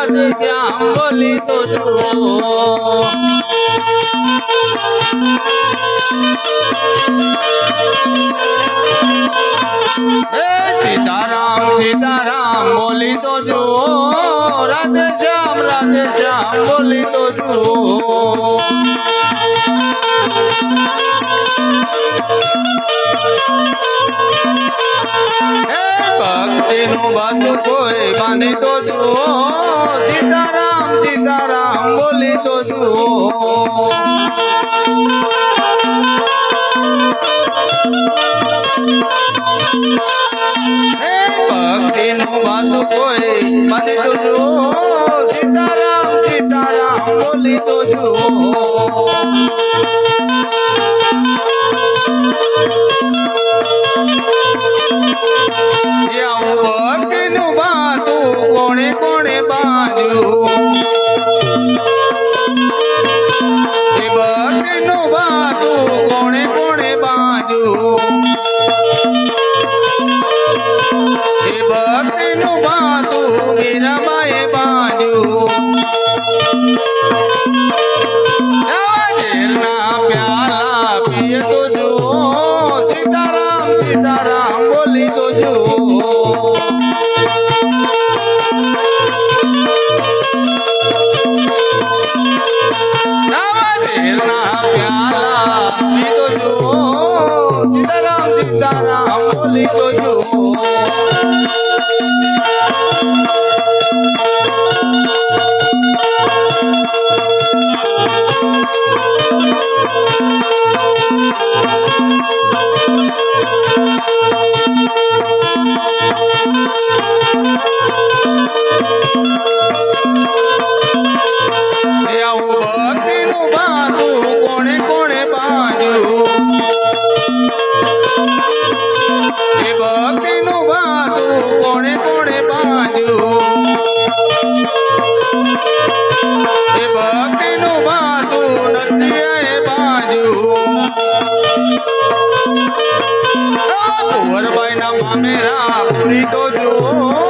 হরে শ্যাম বলি তোলো সীতারাম সীতারাম, বলি তো জো রাধে শ্যাম রাধে শ্যাম, বলি তো জো ভক্তি নো বাধু কই বানি তো জো સીતારામ સીતારામ, બોલી તો જુઓ. હે ભક્તિનું બાંધું કોઈ મને તો જુઓ. સીતારામ સીતારામ, બોલી તો જુઓ. নুমা তুমি রামা ભક્તિનું બાંધું કોણે કોણે બાંધ્યું એ ભક્તિનું બાંધું કોણે કોણે બાંધ્યું એ ભક્તિનું બાંધું નરસિંહે બાંધ્યું કુંવરબાઈના મામેરા પૂરી તો જુઓ.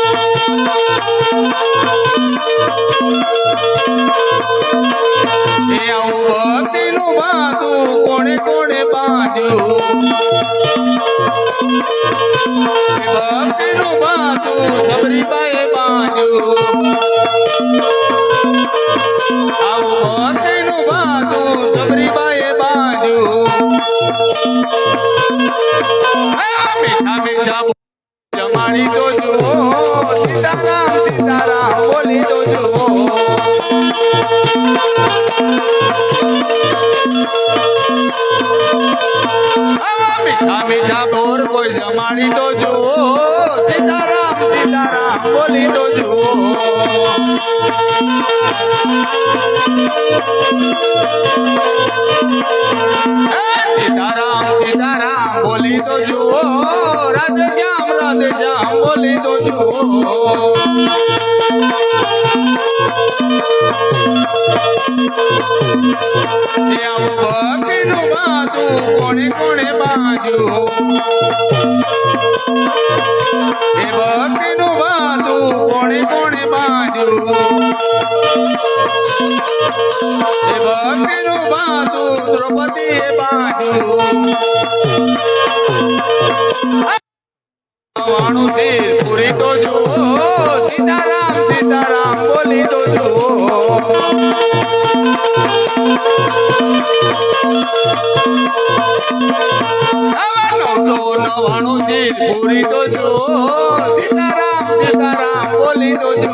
આવું બાંધું કોણે કોણે બાંધ્યું? એ ભક્તિનું બાંધું સબરીબાઈએ બાંધ્યું? આવું ભક્તિનું બાંધું સબરીબાઈએ બાંધ્યું. મીઠા મીઠા જમાડી જુઓ સીતારામ સીતારામ બોલી તો જમાડી તો જુઓ સીતારામ સીતારામ બોલી તો જુઓ. રાધે શ્યામ બોલી આવું ભક્તિનું બાંધું કોણે કોણે બાંધ્યું? એ ભક્તિનું બાંધું કોણે કોણે બાંધ્યું? એ દ્રૌપદીએ બાંધ્યું. মানুষের পুরে তো জো সীতারাম সীতারাম বলি তো জো মানুষের পুরি তো জো সীতারাম সীতারাম বলি তো জো